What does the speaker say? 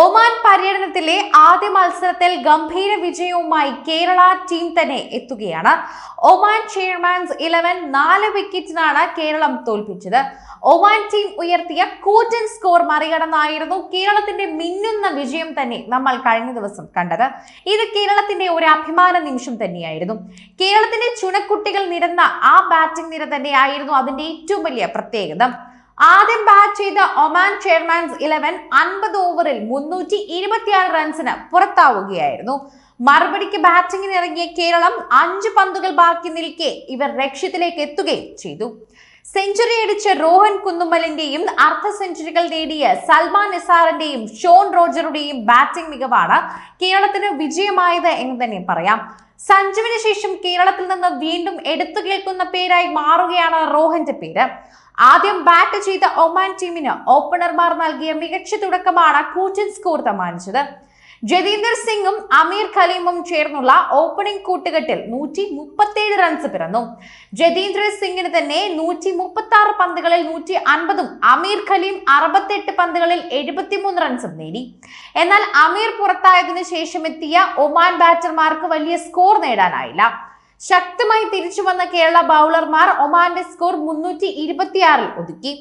Oman പര്യടനത്തിലെ ആദ്യ മത്സരത്തിൽ ഗംഭീര വിജയവുമായി കേരള ടീം തന്നെ എത്തുകയാണ്. ഒമാൻ ചെയർമാൻസ് ഇലവൻ നാല് വിക്കറ്റിനാണ് കേരളം തോൽപ്പിച്ചത്. ഒമാൻ ടീം ഉയർത്തിയ കൂറ്റൻ സ്കോർ മറികടന്നായിരുന്നു കേരളത്തിന്റെ മിന്നുന്ന വിജയം തന്നെ നമ്മൾ കഴിഞ്ഞ ദിവസം കണ്ടത്. ഇത് കേരളത്തിന്റെ ഒരു അഭിമാന നിമിഷം തന്നെയായിരുന്നു. കേരളത്തിന്റെ ചുണക്കുട്ടികൾ നിരന്ന ആ ബാറ്റിംഗ് നിര തന്നെയായിരുന്നു അതിന്റെ ഏറ്റവും വലിയ പ്രത്യേകത. ആദ്യം ബാറ്റ് ചെയ്ത ഒമാൻ ചെയർമാൻസ് ഇലവൻ അൻപത് ഓവറിൽ മുന്നൂറ്റി ഇരുപത്തിയാറ് റൺസിന് പുറത്താവുകയായിരുന്നു. മറുപടിക്ക് ബാറ്റിംഗിന് ഇറങ്ങിയ കേരളം അഞ്ച് പന്തുകൾ ബാക്കി നിൽക്കെ ഇവർ ലക്ഷ്യത്തിലേക്ക് എത്തുകയും ചെയ്തു. സെഞ്ചുറി അടിച്ച രോഹൻ കുന്നുമ്മലിന്റെയും അർദ്ധ സെഞ്ചുറികൾ നേടിയ സൽമാൻ നിസാറിന്റെയും ഷോൺ റോജറുടെയും ബാറ്റിംഗ് മികവാണ് കേരളത്തിന് വിജയമായത് എന്ന് തന്നെ പറയാം. സഞ്ജുവിന് ശേഷം കേരളത്തിൽ നിന്ന് വീണ്ടും എടുത്തു കേൾക്കുന്ന പേരായി മാറുകയാണ് റോഹന്റെ പേര്. ആദ്യം ബാറ്റ് ചെയ്ത ഒമാൻ ടീമിന് ഓപ്പണർമാർ നൽകിയ മികച്ച തുടക്കമാണ് കൂറ്റൻ സ്കോർ സമ്മാനിച്ചത് ജതീന്ദർ സിംഗും അമീർ ഖലീമും ചേർന്നുള്ള ഓപ്പണിംഗ് കൂട്ടുകെട്ടിൽ നൂറ്റി മുപ്പത്തേഴ് റൺസ് പിറന്നു. ജതീന്ദ്ര സിംഗിന് തന്നെ നൂറ്റി മുപ്പത്തി ആറ് പന്തുകളിൽ നൂറ്റി അൻപതും അമീർ ഖലീം അറുപത്തെട്ട് പന്തുകളിൽ എഴുപത്തിമൂന്ന് റൺസും നേടി. എന്നാൽ അമീർ പുറത്തായതിനു ശേഷം എത്തിയ ഒമാൻ ബാറ്റർമാർക്ക് വലിയ സ്കോർ നേടാനായില്ല. ശക്തമായി തിരിച്ചു വന്ന കേരള ബൗളർമാർ ഒമാന്റെ സ്കോർ മുന്നൂറ്റി ഇരുപത്തിയാറിൽ ഒതുക്കി.